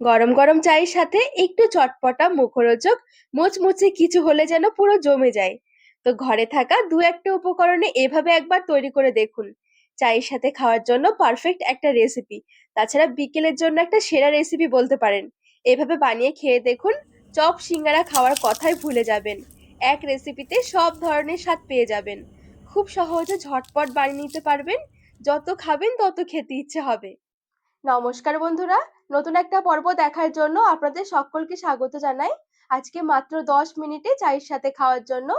গরম গরম চায়ের সাথে একটু চটপটা মুখরোচক মুচমুচে কিছু হলে যেন পুরো জমে যায়। তো ঘরে থাকা দু একটা উপকরণে এভাবে একবার তৈরি করে দেখুন। চায়ের সাথে খাওয়ার জন্য পারফেক্ট একটা রেসিপি তাছাড়া বিকেলের জন্য একটা সেরা রেসিপি বলতে পারেন। এভাবে বানিয়ে খেয়ে দেখুন, চপ সিঙ্গারা খাওয়ার কথাই ভুলে যাবেন। এক রেসিপিতে সব ধরনের স্বাদ পেয়ে যাবেন। খুব সহজে ঝটপট বানিয়ে নিতে পারবেন। যত খাবেন তত খেতে ইচ্ছে হবে। নমস্কার বন্ধুরা, নতুন একটা পর্ব দেখার জন্য আপনাদের সকলকে স্বাগত জানাই। আজকে মাত্র দশ মিনিটে চায়ের সাথে খাওয়ার জন্য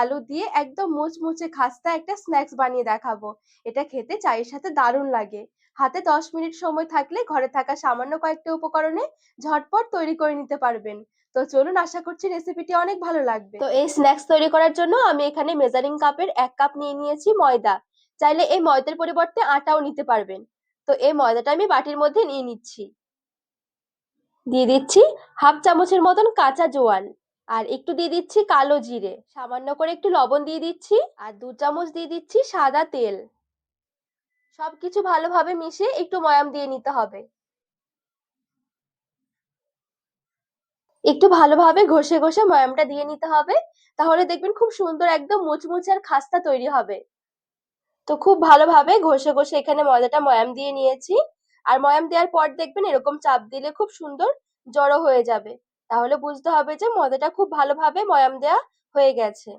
আলু দিয়ে একদম মুচমুচে খাস্তা একটা স্ন্যাক্স বানিয়ে দেখাবো। এটা খেতে চায়ের সাথে দারুণ লাগে। হাতে দশ মিনিট সময় থাকলে ঘরে থাকা সামান্য কয়েকটা উপকরণে ঝটপট তৈরি করে নিতে পারবেন। তো চলুন আশা করছি রেসিপিটি অনেক ভালো লাগবে। তো এই স্ন্যাক্স তৈরি করার জন্য আমি এখানে মেজারিং কাপের এক কাপ নিয়ে নিয়েছি ময়দা। চাইলে এই ময়দার পরিবর্তে আটাও নিতে পারবেন। তো এই ময়দাটা আমি বাটির মধ্যে নিয়ে নিচ্ছি। দিয়ে দিচ্ছি হাফ চামচের মতন কাঁচা জোয়ান আর একটু দিয়ে দিচ্ছি কালো জিরে। সামান্য করে একটু লবণ দিয়ে দিচ্ছি আর দু চামচ দিয়ে দিচ্ছি সাদা তেল। সবকিছু ভালোভাবে মিশিয়ে একটু ময়াম দিয়ে নিতে হবে। একটু ভালোভাবে ঘষে ঘষে ময়ামটা দিয়ে নিতে হবে। তাহলে দেখবেন খুব সুন্দর একদম মুচমুচে আর খাস্তা তৈরি হবে। তো খুব ভালোভাবে ঘষে ঘষে এখানে ময়দাটা ময়াম দিয়ে নিয়েছি। আর ময়াম দেওয়ার পর দেখবেন এরকম চাপ দিলে খুব সুন্দর জড়ো হয়ে যাবে। তাহলে বুঝতে হবে যে ময়দাটা খুব ভালোভাবে ময়াম দেওয়া হয়ে গেছে।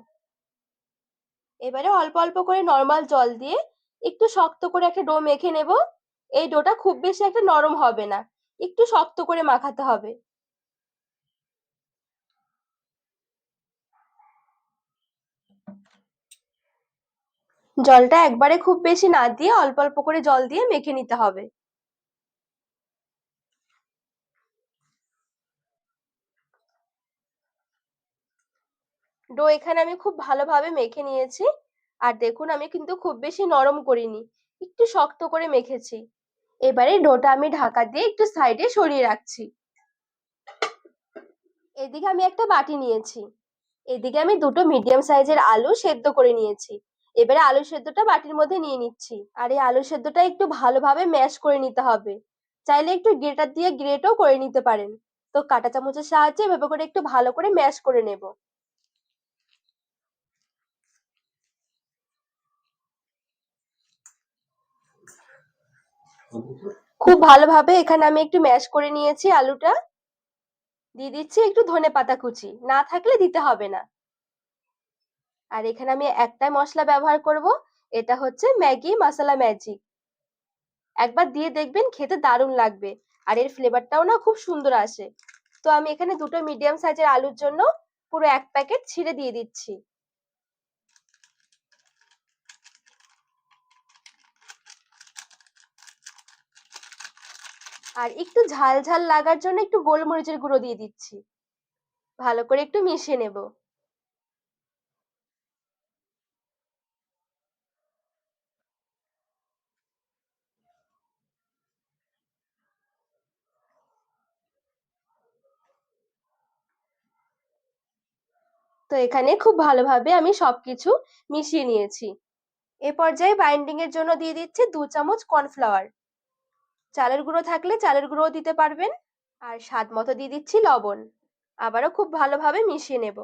এবারে অল্প অল্প করে নর্মাল জল দিয়ে একটু শক্ত করে একটা ডো মেখে নেব। এই ডোটা খুব বেশি একটা নরম হবে না। একটু শক্ত করে মাখাতে হবে। জলটা একবারে খুব বেশি না দিয়ে অল্প অল্প করে জল দিয়ে মেখে নিতে হবে। ডো এখানে আমি খুব ভালোভাবে মেখে নিয়েছি। আর দেখুন, আমি কিন্তু খুব বেশি নরম করিনি, একটু শক্ত করে মেখেছি। এবারে ডোটা আমি ঢাকা দিয়ে একটু সাইডে সরিয়ে রাখছি। এদিকে আমি একটা বাটি নিয়েছি। এদিকে আমি দুটো মিডিয়াম সাইজের আলু সেদ্ধ করে নিয়েছি। এবারে আলু সেদ্ধটা বাটির মধ্যে নিয়ে নিচ্ছি। আর এই আলু সেদ্ধটা একটু ভালোভাবে ম্যাশ করে নিতে হবে। চাইলে একটু গ্রেটার দিয়ে গ্রেটও করে নিতে পারেন। তো কাঁটা চামচের সাহায্যে এভাবে করে একটু ভালো করে ম্যাশ করে নেব। খুব ভালোভাবে এখানে আমি একটু ম্যাশ করে নিয়েছি আলুটা। দিয়ে দিচ্ছি একটু ধনে পাতা কুচি। না থাকলে দিতে হবে না। আর এখানে আমি একটাই মশলা ব্যবহার করব, এটা হচ্ছে ম্যাগি মশলা ম্যাজিক। একবার দিয়ে দেখবেন খেতে দারুণ লাগবে আর এর ফ্লেভারটাও না খুব সুন্দর আসে। তো আমি এখানে দুটো মিডিয়াম সাইজের আলুর জন্য পুরো এক প্যাকেট ছিঁড়ে দিয়ে দিচ্ছি। আর একটু ঝাল ঝাল লাগার জন্য একটু গোলমরিচের গুঁড়ো দিয়ে দিচ্ছি। ভালো করে একটু মিশিয়ে নেব। তো এখানে খুব ভালোভাবে আমি সবকিছু মিশিয়ে নিয়েছি। এ পর্যায়ে বাইন্ডিং এর জন্য দিয়ে দিচ্ছি দু চামচ কর্নফ্লাওয়ার চালের গুঁড়ো থাকলে চালের গুঁড়োও দিতে পারবেন। আর স্বাদ মতো দিয়ে দিচ্ছি লবণ। আবারও খুব ভালোভাবে মিশিয়ে নেব।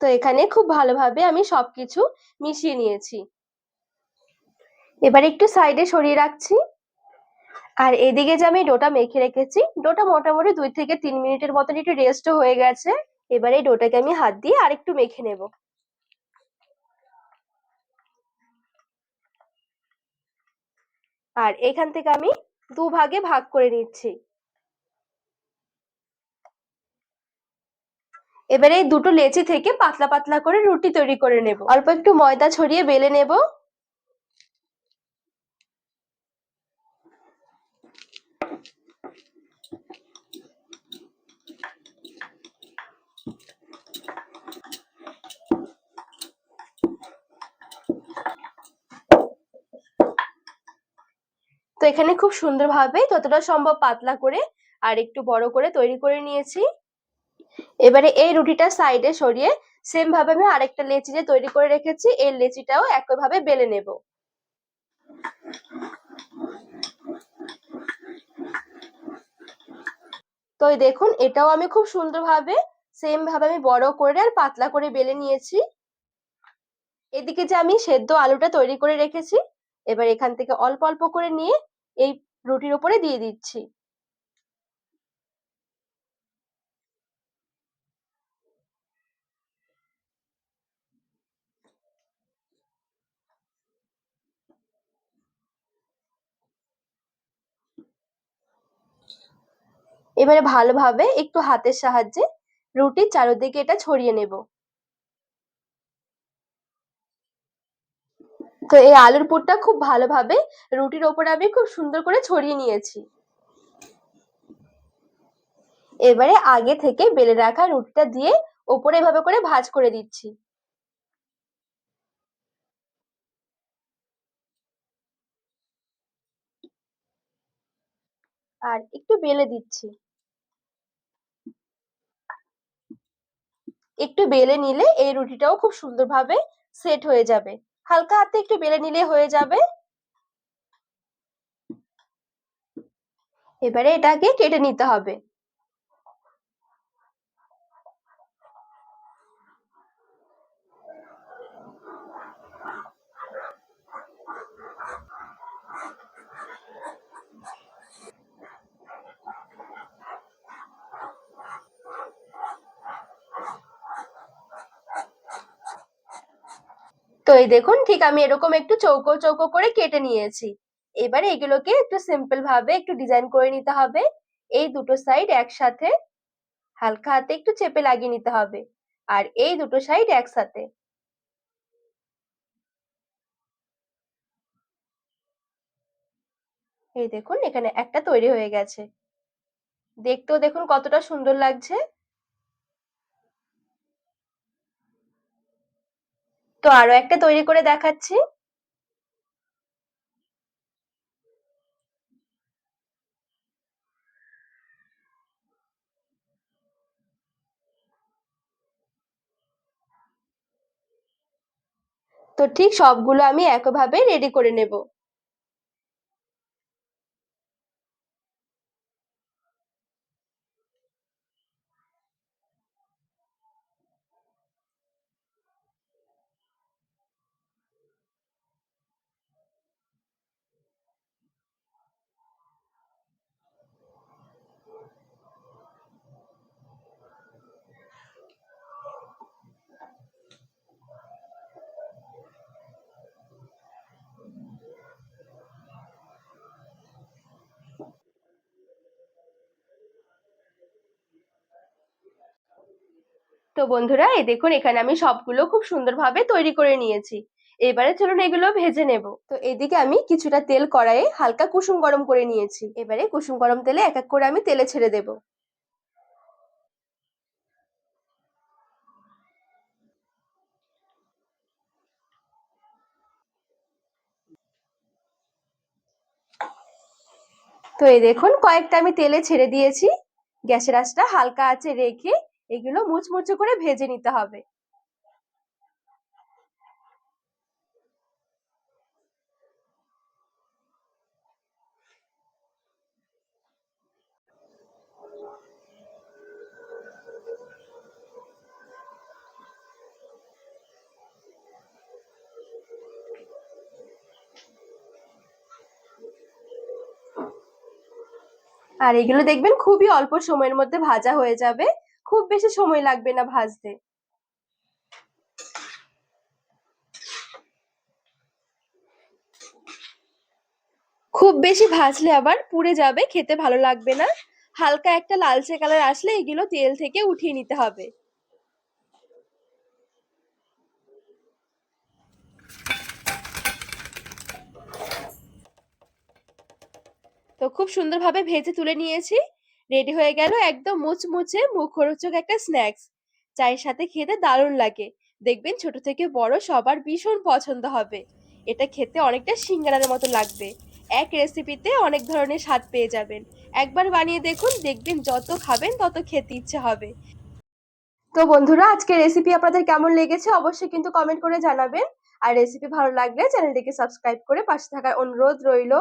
তো এখানে খুব ভালোভাবে আমি সবকিছু মিশিয়ে নিয়েছি। এবার একটু সাইডে সরিয়ে রাখছি। আর এদিকে যে আমি ডোটা মেখে রেখেছি, ডোটা মোটামুটি দুই থেকে তিন মিনিটের মতন একটু রেস্টও হয়ে গেছে। এবারে এই ডোটাকে আমি হাত দিয়ে আরেকটু মেখে নেব। আর এখান থেকে আমি দু ভাগে ভাগ করে নিচ্ছি। এবারে এই দুটো লেচি থেকে পাতলা পাতলা করে রুটি তৈরি করে নেব। অল্প একটু ময়দা ছড়িয়ে বেলে নেব। তো এখানে খুব সুন্দরভাবে যতটা সম্ভব পাতলা করে আর একটু বড় করে তৈরি করে নিয়েছি। এবারে এই রুটিটা সাইডে সরিয়ে সেম ভাবে আমি আরেকটা লেচি যে তৈরি করে রেখেছি। এই লেচিটাও একইভাবে বেলে নেব। তো দেখুন, এটাও আমি খুব সুন্দরভাবে সেম ভাবে আমি বড় করে আর পাতলা করে বেলে নিয়েছি। এদিকে যে আমি সেদ্ধ আলুটা তৈরি করে রেখেছি, এবার এখান থেকে অল্প অল্প করে নিয়ে এই রুটির উপরে দিয়ে দিচ্ছি। এবারে ভালোভাবে একটু হাতের সাহায্যে রুটির চারিদিকে এটা ছড়িয়ে নেব। তো এই আলুর পুরটা খুব ভালোভাবে রুটির ওপরে আমি খুব সুন্দর করে ছড়িয়ে নিয়েছি। এবারে আগে থেকে বেলে রাখা রুটিটা দিয়ে ওপরে এভাবে করে ভাজ করে দিচ্ছি। আর একটু বেলে দিচ্ছি। একটু বেলে নিলে এই রুটিটাও খুব সুন্দরভাবে সেট হয়ে যাবে। হালকা হাতে একটু বেলে নিলে হয়ে যাবে। এবারে এটাকে কেটে নিতে হবে। তো এই দেখুন, ঠিক আমি এরকম একটু চৌকো চৌকো করে কেটে নিয়েছি। এবারে এগুলোকে একটু সিম্পল ভাবে একটু ডিজাইন করে নিতে হবে। এই দুটো সাইড একসাথে হালকা হাতে একটু চেপে লাগিয়ে নিতে হবে। আর এই দুটো সাইড একসাথে। এই দেখুন, এখানে একটা তৈরি হয়ে গেছে। দেখতেও দেখুন কতটা সুন্দর লাগছে। তো আরও একটা তৈরি করে দেখাচ্ছি। তো ঠিক সবগুলো আমি একভাবে রেডি করে নেব। তো বন্ধুরা, এই দেখুন, এখানে আমি সবগুলো খুব সুন্দরভাবে তৈরি করে নিয়েছি। এবারে চলুন এগুলো ভেজে নেব। তো এদিকে আমি কিছুটা তেল কড়াইয়ে হালকা কুসুম গরম করে নিয়েছি। এবারে কুসুম গরম তেলে এক এক করে আমি তেলে ছেড়ে দেব। তো এই দেখুন, কয়েকটা আমি তেলে ছেড়ে দিয়েছি। গ্যাসের আঁচটা হালকা আছে রেখে এগুলো মুচমুচে করে ভেজে নিতে হবে। আর এগুলো দেখবেন খুবই অল্প সময়ের মধ্যে ভাজা হয়ে যাবে। খুব বেশি সময় লাগবে না ভাজতে। খুব বেশি ভাজলে আবার পুড়ে যাবে, খেতে ভালো লাগবে না। হালকা একটা লালচে কালার আসলে এগুলো তেল থেকে উঠিয়ে নিতে হবে। তো খুব সুন্দরভাবে ভেজে তুলে নিয়েছি। রেডি হয়ে গেল একদম মুচমুচে মুখরোচক একটা স্ন্যাক্স চায়ের সাথে খেতে দারুণ লাগে। দেখবেন ছোট থেকে বড় সবার ভীষণ পছন্দ হবে। এটা খেতে অনেকটা সিঙ্গারার মতো লাগবে। এক রেসিপিতে অনেক ধরনের স্বাদ পেয়ে যাবেন। একবার বানিয়ে দেখুন, দেখবেন যত খাবেন তত খেতে ইচ্ছে হবে। তো বন্ধুরা আজকে রেসিপি আপনাদের কেমন লেগেছে অবশ্যই কিন্তু কমেন্ট করে জানাবেন। আর রেসিপি ভালো লাগলে চ্যানেলটিকে সাবস্ক্রাইব করে পাশে থাকার অনুরোধ রইল।